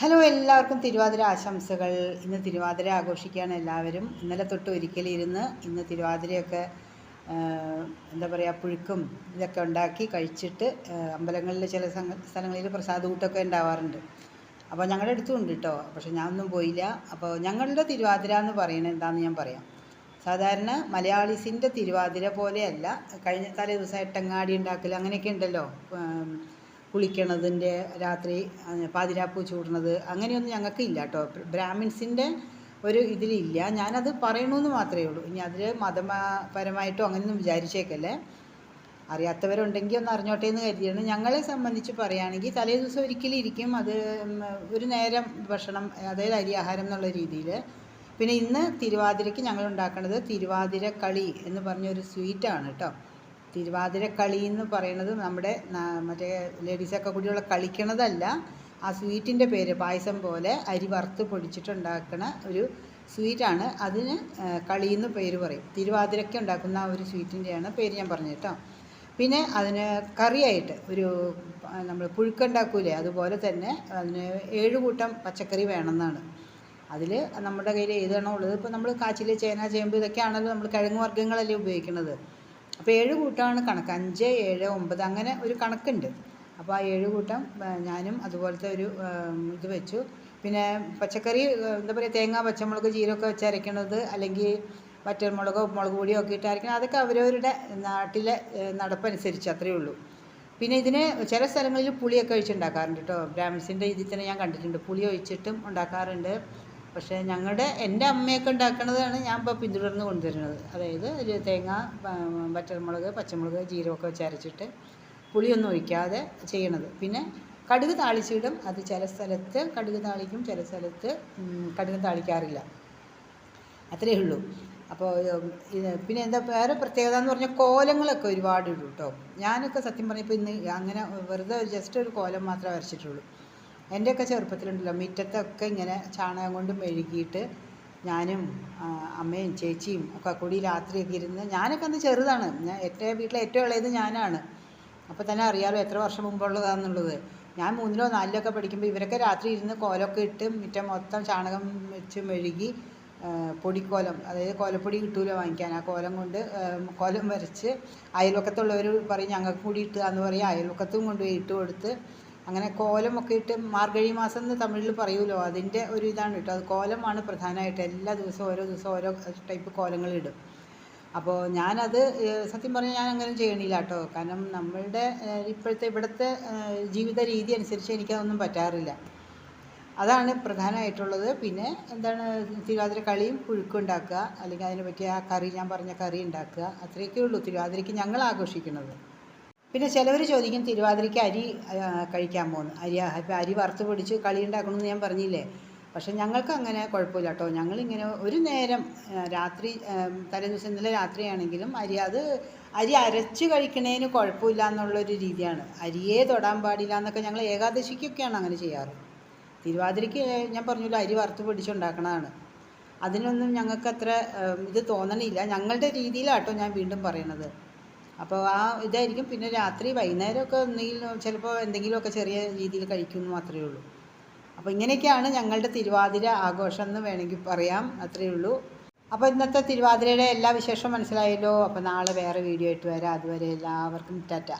Hello എല്ലാവർക്കും തിരുവാതിര ആശംസകൾ. ഇന്ന് തിരുവാതിര ആഘോഷിക്കുകയാണ് എല്ലാവരും. ഇന്നലെ തൊട്ട് ഒരിക്കലിരുന്ന് ഇന്ന് തിരുവാതിരയൊക്കെ എന്താ പറയുക പുഴുക്കും ഇതൊക്കെ ഉണ്ടാക്കി കഴിച്ചിട്ട് അമ്പലങ്ങളിൽ ചില സ്ഥലങ്ങളിൽ പ്രസാദ കൂട്ടൊക്കെ ഉണ്ടാവാറുണ്ട്. അപ്പോൾ ഞങ്ങളുടെ അടുത്തും ഉണ്ട് കേട്ടോ. പക്ഷെ ഞാനൊന്നും പോയില്ല. അപ്പോൾ ഞങ്ങളുടെ തിരുവാതിര എന്ന് പറയുന്നത് എന്താണെന്ന് ഞാൻ പറയാം. സാധാരണ മലയാളീസിന്റെ തിരുവാതിര പോലെയല്ല. കഴിഞ്ഞ തലേ ദിവസം എട്ടങ്ങാടി ഉണ്ടാക്കൽ അങ്ങനെയൊക്കെ ഉണ്ടല്ലോ. കുളിക്കണതിന്റെ രാത്രി പാതിരാപ്പൂ ചൂടണത് അങ്ങനെയൊന്നും ഞങ്ങൾക്ക് ഇല്ല കേട്ടോ. ബ്രാഹ്മിൻസിന്റെ ഒരു ഇതിലില്ല. ഞാനത് പറയണമെന്ന് മാത്രമേ ഉള്ളൂ. ഇനി അതിൽ മതപരമായിട്ടോ അങ്ങനെയൊന്നും വിചാരിച്ചേക്കല്ലേ. അറിയാത്തവരുണ്ടെങ്കിൽ ഒന്ന് അറിഞ്ഞോട്ടെ എന്ന് കരുതിയാണ്. ഞങ്ങളെ സംബന്ധിച്ച് പറയുകയാണെങ്കിൽ തലേ ദിവസം ഒരിക്കലും ഇരിക്കും. അത് ഒരു നേരം ഭക്ഷണം അതായത് അരി ആഹാരം എന്നുള്ള രീതിയിൽ. പിന്നെ ഇന്ന് തിരുവാതിരയ്ക്ക് ഞങ്ങൾ ഉണ്ടാക്കുന്നത് തിരുവാതിര കളി എന്ന് പറഞ്ഞൊരു സ്വീറ്റാണ് കേട്ടോ. തിരുവാതിര കളി എന്ന് പറയുന്നത് നമ്മുടെ മറ്റേ ലേഡീസൊക്കെ കൂടിയുള്ള കളിക്കണതല്ല. ആ സ്വീറ്റിന്റെ പേര് പായസം പോലെ അരി വറുത്ത് പൊടിച്ചിട്ടുണ്ടാക്കുന്ന ഒരു സ്വീറ്റാണ്. അതിന് കളിയെന്ന് പേര് പറയും. തിരുവാതിരയ്ക്ക് ഉണ്ടാക്കുന്ന ഒരു സ്വീറ്റിന്റെയാണ് പേര് ഞാൻ പറഞ്ഞു കേട്ടോ. പിന്നെ അതിന് കറിയായിട്ട് ഒരു നമ്മൾ പുഴുക്കുണ്ടാക്കൂലേ അതുപോലെ തന്നെ അതിന് ഏഴ് കൂട്ടം പച്ചക്കറി വേണമെന്നാണ്. അതിൽ നമ്മുടെ കയ്യിൽ ഏതാണോ ഉള്ളത്. ഇപ്പോൾ നമ്മൾ കാച്ചിൽ ചേന ചേമ്പ് ഇതൊക്കെയാണല്ലോ നമ്മൾ കിഴങ്ങ് വർഗങ്ങളല്ലേ ഉപയോഗിക്കുന്നത് അപ്പോൾ ഏഴ് കൂട്ടമാണ് കണക്ക്. അഞ്ച് ഏഴ് ഒമ്പത് അങ്ങനെ ഒരു കണക്കുണ്ട്. അപ്പോൾ ആ ഏഴ് കൂട്ടം ഞാനും അതുപോലത്തെ ഒരു ഇത് വെച്ചു. പിന്നെ പച്ചക്കറി എന്താ പറയുക തേങ്ങ പച്ചമുളക് ജീരകമൊക്കെ വെച്ച് അരയ്ക്കണത് അല്ലെങ്കിൽ വറ്റൽമുളകോ മുളക് പൊടിയോ ഒക്കെ ഇട്ട് അതൊക്കെ അവരവരുടെ നാട്ടിലെ നടപ്പനുസരിച്ച് അത്രയേ ഉള്ളൂ. പിന്നെ ഇതിന് ചില സ്ഥലങ്ങളിൽ പുളിയൊക്കെ ഒഴിച്ചുണ്ടാക്കാറുണ്ട് കേട്ടോ ബ്രാഹ്മിൻസിന്റെ ഇതിൽ തന്നെ ഞാൻ കണ്ടിട്ടുണ്ട്. പുളി ഒഴിച്ചിട്ടും ഉണ്ടാക്കാറുണ്ട്. പക്ഷേ ഞങ്ങളുടെ എന്റെ അമ്മയൊക്കെ ഉണ്ടാക്കുന്നതാണ് ഞാൻ ഇപ്പോൾ പിന്തുടർന്ന് കൊണ്ടുവരുന്നത്. അതായത് ഒരു തേങ്ങ വറ്റൽമുളക് പച്ചമുളക് ജീരകമൊക്കെ വെച്ച് അരച്ചിട്ട് പുളിയൊന്നും ഒഴിക്കാതെ ചെയ്യണത്. പിന്നെ കടുക് താളിച്ചിടും. അത് ചില സ്ഥലത്ത് കടുക് താളിക്കും ചില സ്ഥലത്ത് കടുക് താളിക്കാറില്ല. അത്രയേ ഉള്ളൂ. അപ്പോൾ ഇത് പിന്നെ എന്താ വേറെ പ്രത്യേകത എന്ന് പറഞ്ഞാൽ കോലങ്ങളൊക്കെ ഒരുപാട് ഇടും കേട്ടോ. ഞാനൊക്കെ സത്യം പറഞ്ഞപ്പോൾ ഇന്ന് അങ്ങനെ വെറുതെ ജസ്റ്റ് ഒരു കോലം മാത്രമേ വരച്ചിട്ടുള്ളൂ എന്റെയൊക്കെ ചെറുപ്പത്തിലുണ്ടല്ലോ മുറ്റത്തൊക്കെ ഇങ്ങനെ ചാണകം കൊണ്ട് മെഴുകിയിട്ട് ഞാനും അമ്മയും ചേച്ചിയും ഒക്കെ കൂടി രാത്രിയൊക്കെ ഇരുന്ന് ഞാനൊക്കെ അന്ന് ചെറുതാണ്. ഞാൻ ഏറ്റവും വീട്ടിലെ ഏറ്റവും ഇളയത് ഞാനാണ്. അപ്പോൾ തന്നെ അറിയാമല്ലോ എത്ര വർഷം മുമ്പുള്ളതാണെന്നുള്ളത് ഞാൻ മൂന്നിലോ നാലിലോ ഒക്കെ പഠിക്കുമ്പോൾ ഇവരൊക്കെ രാത്രി ഇരുന്ന് കോലൊക്കെ ഇട്ട് മുറ്റം മൊത്തം ചാണകം വെച്ച് മെഴുകി പൊടിക്കോലം അതായത് കോലപ്പൊടി കിട്ടൂല വാങ്ങിക്കാൻ. ആ കോലം കൊണ്ട് കോലം വരച്ച് അയൽവക്കത്തുള്ളവർ പറയും ഞങ്ങൾക്ക് കൂടി ഇട്ടുക എന്ന് പറയും. അയൽവക്കത്തും കൊണ്ടുപോയി ഇട്ട് കൊടുത്ത് അങ്ങനെ കോലമൊക്കെ ഇട്ട് മാർഗഴി മാസം എന്ന് തമിഴിൽ പറയുമല്ലോ അതിന്റെ ഒരു ഇതാണ് കേട്ടോ. അത് കോലമാണ് പ്രധാനമായിട്ട്. എല്ലാ ദിവസവും ഓരോ ദിവസവും ഓരോ ടൈപ്പ് കോലങ്ങൾ ഇടും. അപ്പോൾ ഞാനത് സത്യം പറഞ്ഞാൽ ഞാൻ അങ്ങനെ ചെയ്യണില്ല കേട്ടോ. കാരണം നമ്മളുടെ ഇപ്പോഴത്തെ ഇവിടുത്തെ ജീവിത രീതി അനുസരിച്ച് എനിക്കതൊന്നും പറ്റാറില്ല. അതാണ് പ്രധാനമായിട്ടുള്ളത്. പിന്നെ എന്താണ് തിരുവാതിര കളിയും പുഴുക്കും ഉണ്ടാക്കുക. അല്ലെങ്കിൽ അതിനെ പറ്റിയ ആ കറി ഞാൻ പറഞ്ഞ കറി ഉണ്ടാക്കുക. അത്രയൊക്കെ ഉള്ളൂ തിരുവാതിരയ്ക്ക് ഞങ്ങൾ ആഘോഷിക്കുന്നത് പിന്നെ ചിലവർ ചോദിക്കും തിരുവാതിരയ്ക്ക് അരി കഴിക്കാൻ പോകുന്നു. അരി ഇപ്പം അരി വറുത്ത് പൊടിച്ച് കളി ഉണ്ടാക്കണമെന്ന് ഞാൻ പറഞ്ഞില്ലേ? പക്ഷെ ഞങ്ങൾക്ക് അങ്ങനെ കുഴപ്പമില്ല കേട്ടോ ഞങ്ങളിങ്ങനെ ഒരു നേരം രാത്രി തലേ തലേദിവസം ഇന്നലെ രാത്രിയാണെങ്കിലും അരി അത് അരി അരച്ച് കഴിക്കണേന് കുഴപ്പമില്ല എന്നുള്ളൊരു രീതിയാണ്. അരിയെ തൊടാൻ പാടില്ല എന്നൊക്കെ ഞങ്ങൾ ഏകാദശിക്കൊക്കെയാണ് അങ്ങനെ ചെയ്യാറ്. തിരുവാതിരയ്ക്ക് ഞാൻ പറഞ്ഞല്ലോ അരി വറുത്ത് പൊടിച്ചുണ്ടാക്കണതാണ്. അതിനൊന്നും ഞങ്ങൾക്ക് അത്ര ഇത് തോന്നണില്ല. ഞങ്ങളുടെ രീതിയിലാട്ടോ ഞാൻ വീണ്ടും പറയണത്. അപ്പോൾ ആ ഇതായിരിക്കും. പിന്നെ രാത്രി വൈകുന്നേരമൊക്കെ എന്തെങ്കിലും ചിലപ്പോൾ എന്തെങ്കിലുമൊക്കെ ചെറിയ രീതിയിൽ കഴിക്കുമെന്ന് മാത്രമേ ഉള്ളൂ. അപ്പോൾ ഇങ്ങനെയൊക്കെയാണ് ഞങ്ങളുടെ തിരുവാതിര ആഘോഷം എന്ന് വേണമെങ്കിൽ പറയാം. അത്രയേ ഉള്ളൂ. അപ്പോൾ ഇന്നത്തെ തിരുവാതിരയുടെ എല്ലാ വിശേഷവും മനസ്സിലായല്ലോ. അപ്പോൾ നാളെ വേറെ വീഡിയോ ആയിട്ട് വരാം. അതുവരെ എല്ലാവർക്കും ടാറ്റ.